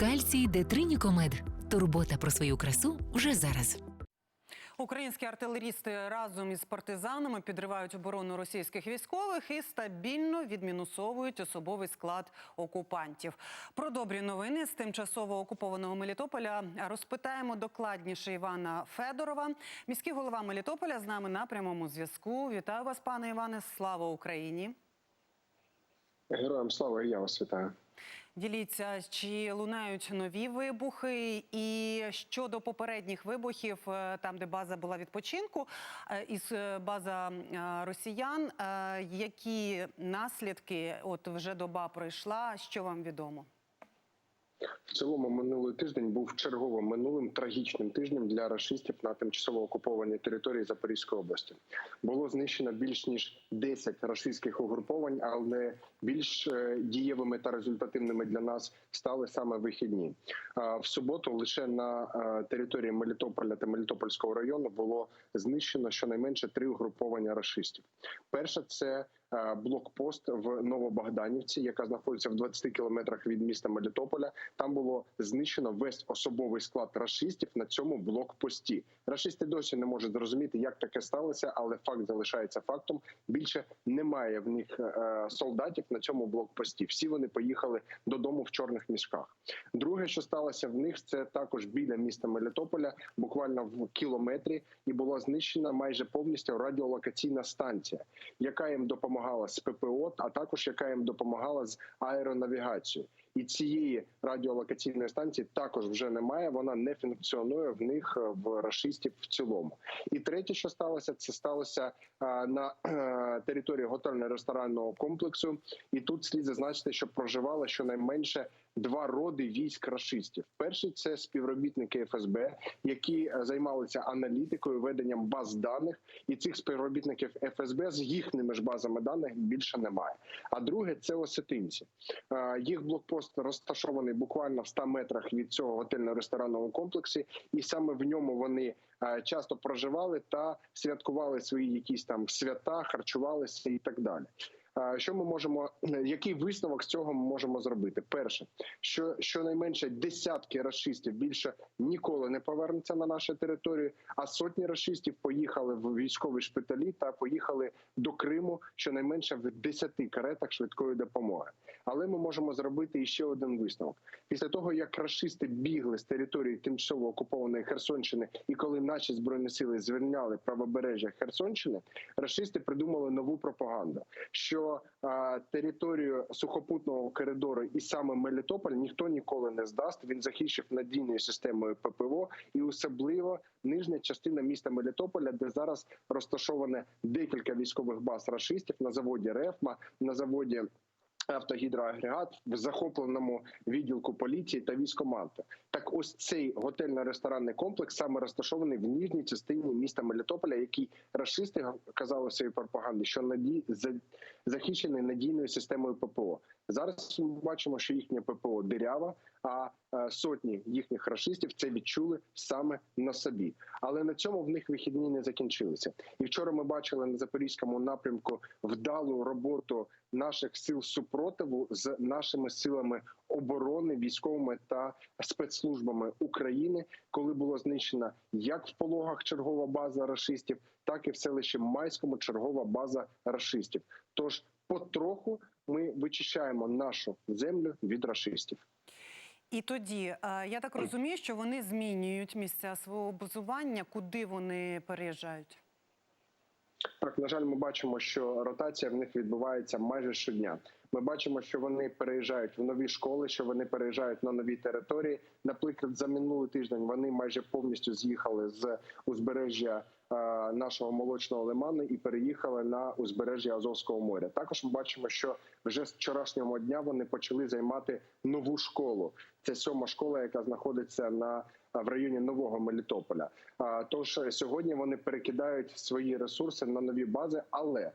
Кальцій Детринікомед. Турбота про свою красу вже зараз. Українські артилерісти разом із партизанами підривають оборону російських військових і стабільно відмінусовують особовий склад окупантів. Про добрі новини з тимчасово окупованого Мелітополя розпитаємо докладніше Івана Федорова. Міський голова Мелітополя з нами на прямому зв'язку. Вітаю вас, пане Іване. Слава Україні! Героям слава і я вас вітаю. Діліться, чи лунають нові вибухи, і щодо попередніх вибухів, е, там де база була відпочинку, е, із е, база росіян, які наслідки? От вже доба пройшла. Що вам відомо? В цілому минулий тиждень був черговим минулим трагічним тижнем для рашистів на тимчасово окупованій території Запорізької області. Було знищено більш ніж 10 рашистських угруповань, але більш е, дієвими та результативними для нас стали саме вихідні. В суботу лише на е, території Мелітополя та Мелітопольського району було знищено щонайменше три угруповання рашистів. Перше це блокпост в Новобогданівці, яка знаходиться в 20 кілометрах від міста Мелітополя. Там було знищено весь особовий склад рашистів на цьому блокпості. Рашисти досі не можуть зрозуміти, як таке сталося, але факт залишається фактом. Більше немає в них е, солдатів на цьому блокпості. Всі вони поїхали додому в чорних мішках. Друге, що сталося в них, це також біля міста Мелітополя, буквально в кілометрі, і була знищена майже повністю радіолокаційна станція, яка їм допомагала з ППО, а також яка їм допомагала з аеронавігацією. І цієї радіолокаційної станції також вже немає. Вона не функціонує в них е, в рашистів в цілому. І третє, що сталося, це сталося е, на е, території готельно-ресторанного комплексу. І тут слід зазначити, що проживало щонайменше два роди військ рашистів. Перший це співробітники ФСБ, які займалися аналітикою, веденням баз даних, і цих співробітників ФСБ з їхніми ж базами даних більше немає. А друге це осетинці. Їх блокпост розташований буквально в 100 метрах від цього готельно-ресторанного комплексу, і саме в ньому вони е, часто проживали та святкували свої якісь там свята, харчувалися і так далі. Що ми можемо, який висновок з цього ми можемо зробити? Перше, що щонайменше десятки расистів більше ніколи не повернуться на нашу територію, а сотні расистів поїхали в військові шпиталі та поїхали до Криму щонайменше в 10 каретах швидкої допомоги. Але ми можемо зробити іще один висновок. Після того, як рашисти бігли з території тимчасово окупованої Херсонщини, і коли наші збройні сили звільняли правобережжя Херсонщини, рашисти придумали нову пропаганду. що а, територію сухопутного коридору і саме Мелітополь ніхто ніколи не здасть. Він захищив надійною системою ППО і особливо нижня частина міста Мелітополя, де зараз розташоване декілька військових баз рашистів на заводі Рефма, на заводі. Автогідроагрегат в захопленому відділку поліції та військомату. Так, ось цей готельно-ресторанний комплекс саме розташований в нижній частині міста Мелітополя, який расисти казали в своїй пропаганді, що наді... захищений надійною системою ППО. Зараз ми бачимо, що їхнє ППО дирява, а е, сотні їхніх рашистів це відчули саме на собі. Але на цьому в них вихідні не закінчилися. І вчора ми бачили на запорізькому напрямку вдалу роботу наших сил супротиву з нашими силами оборони, військовими та спецслужбами України, коли було знищена як в пологах чергова база рашистів, так і в селищі Майському чергова база рашистів. Тож потроху ми вичищаємо нашу землю від рашистів. І тоді е, я так розумію, що вони змінюють місця свого базування, куди вони переїжджають. Так, на жаль, ми бачимо, що ротація в них відбувається майже щодня. Ми бачимо, що вони переїжджають в нові школи, що вони переїжджають на нові території. Наприклад, за минулий тиждень вони майже повністю з'їхали з узбережжя нашого молочного лиману і переїхали на узбережжя Азовського моря. Також ми бачимо, що вже з вчорашнього дня вони почали займати нову школу. Це сьома школа, яка знаходиться на в районі нового Мелітополя. Тож е, сьогодні вони перекидають свої ресурси на нові бази, але е,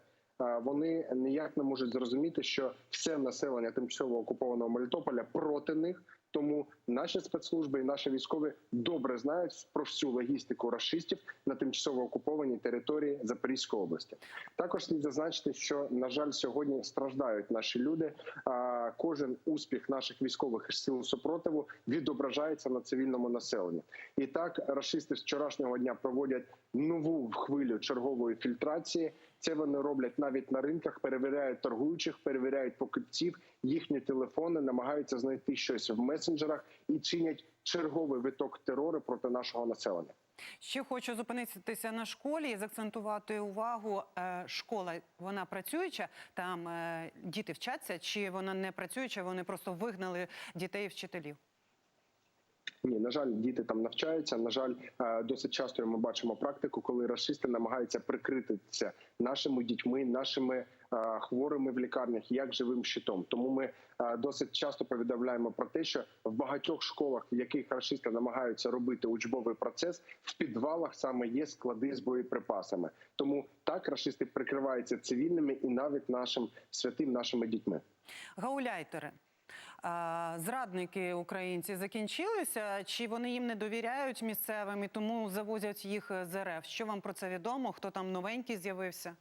вони ніяк не можуть зрозуміти, що все населення тимчасово окупованого Мелітополя проти них, Тому наші спецслужби і наші військові добре знають про всю логістику рашистів на тимчасово окупованій території Запорізької області. Також слід зазначити, що на жаль, сьогодні страждають наші люди. А кожен успіх наших військових сил супротиву відображається на цивільному населенні. І так, рашисти з вчорашнього дня проводять нову хвилю чергової фільтрації. Це вони роблять навіть на ринках, перевіряють торгуючих, перевіряють покупців, їхні телефони, намагаються знайти щось в месенджерах і чинять черговий виток терору проти нашого населення. Ще хочу зупинитися на школі і закцентувати увагу. Е, Школа вона працююча, там е, діти вчаться, чи вона не працююча? Вони просто вигнали дітей і вчителів. Ні, на жаль, діти там навчаються. На жаль, е, досить часто ми бачимо практику, коли расисти намагаються прикритися нашими дітьми, нашими е, хворими в лікарнях як живим щитом. Тому ми е, досить часто повідомляємо про те, що в багатьох школах, в яких расисти намагаються робити учбовий процес, в підвалах саме є склади з боєприпасами. Тому так расисти прикриваються цивільними і навіть нашим святим нашими дітьми. Гауляйтери. Зрадники українці закінчилися, чи вони їм не довіряють місцевим і тому завозять їх з РФ? Що вам про це відомо? Хто там новенький з'явився?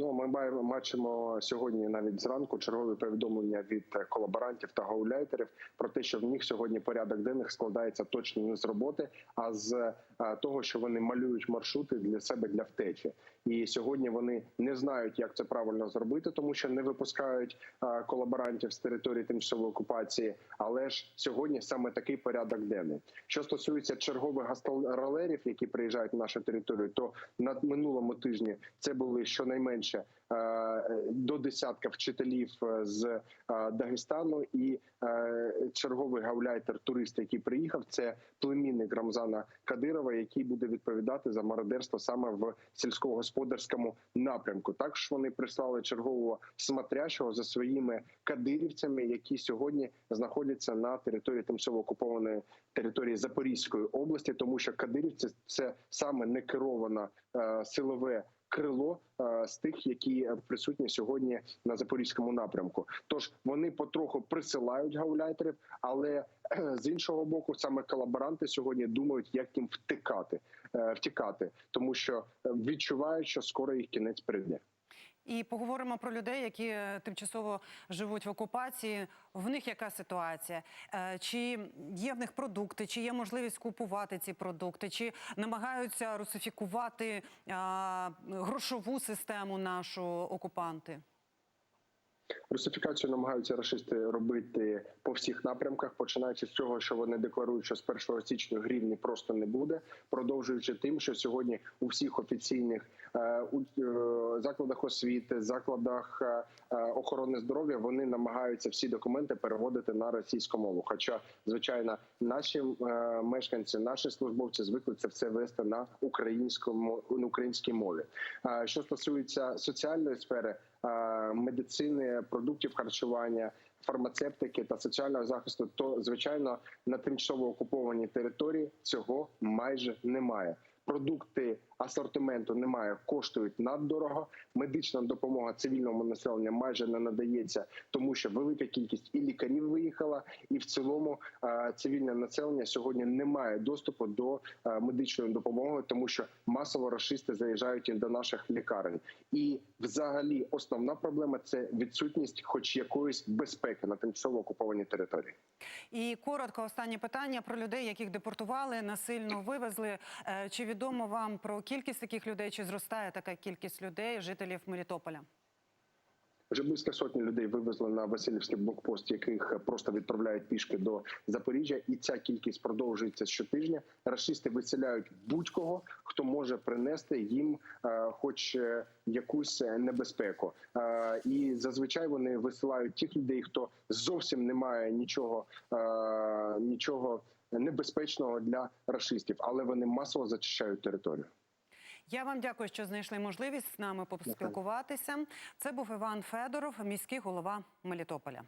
Ну, ми бачимо сьогодні навіть зранку чергові повідомлення від е, колаборантів та гауляйтерів про те, що в них сьогодні порядок денних складається точно не з роботи, а з е, того, що вони малюють маршрути для себе для втечі. І сьогодні вони не знають, як це правильно зробити, тому що не випускають колаборантів з території тимчасової окупації. Але ж сьогодні саме такий порядок денний. Що стосується чергових гастролерів, які приїжджають на нашу територію, то на минулому тижні це були щонайменше до десятка вчителів е, з е, Дагестану і е, черговий гауляйтер турист, який приїхав, це племінник Рамзана Кадирова, який буде відповідати за мародерство саме в сільськогосподарському напрямку. Також вони прислали чергового смотрящого за своїми кадирівцями, які сьогодні знаходяться на території тимчасово окупованої території Запорізької області, тому що кадирівці це саме некероване е, силове крило е, з тих, які присутні сьогодні на запорізькому напрямку. Тож вони потроху присилають гауляйтерів, але е, з іншого боку, саме колаборанти сьогодні думають, як їм втикати, е, втікати, тому що відчувають, що скоро їх кінець прийде. І поговоримо про людей, які е, тимчасово живуть в окупації. В них яка ситуація? Е, Чи є в них продукти, чи є можливість купувати ці продукти, чи намагаються русифікувати грошову систему нашу окупанти? Русифікацію намагаються рашисти робити по всіх напрямках, починаючи з цього, що вони декларують, що з 1 січня гривні просто не буде, продовжуючи тим, що сьогодні у всіх офіційних е, у, е, закладах освіти, закладах е, охорони здоров'я вони намагаються всі документи переводити на російську мову. Хоча, звичайно, наші мешканці, наші службовці звикли це все вести на українському на українській мові. Що стосується соціальної сфери. Е, Медицини, продуктів харчування, фармацевтики та соціального захисту, то звичайно на тимчасово окупованій території цього майже немає. Продукти асортименту немає, коштують наддорого. Медична допомога цивільному населенню майже не надається, тому що велика кількість і лікарів виїхала, і в цілому е, цивільне населення сьогодні не має доступу до е, медичної допомоги, тому що масово рашисти заїжджають і до наших лікарень. І, взагалі, основна проблема це відсутність, хоч якоїсь безпеки на тимчасово окупованій території. І коротко останнє питання про людей, яких депортували, насильно вивезли. Е, Чи відомо вам про кількість таких людей? Чи зростає така кількість людей, жителів Мелітополя? Вже близько сотні людей вивезли на Васильівський блокпост, яких просто відправляють пішки до Запоріжжя, і ця кількість продовжується щотижня. Рашисти виселяють будь-кого, хто може принести їм, е, хоч е, якусь небезпеку. Е, і зазвичай вони висилають тих людей, хто зовсім не має нічого, нічого небезпечного для рашистів, але вони масово зачищають територію. Я вам дякую, що знайшли можливість з нами поспілкуватися. Це був Іван Федоров, міський голова Мелітополя.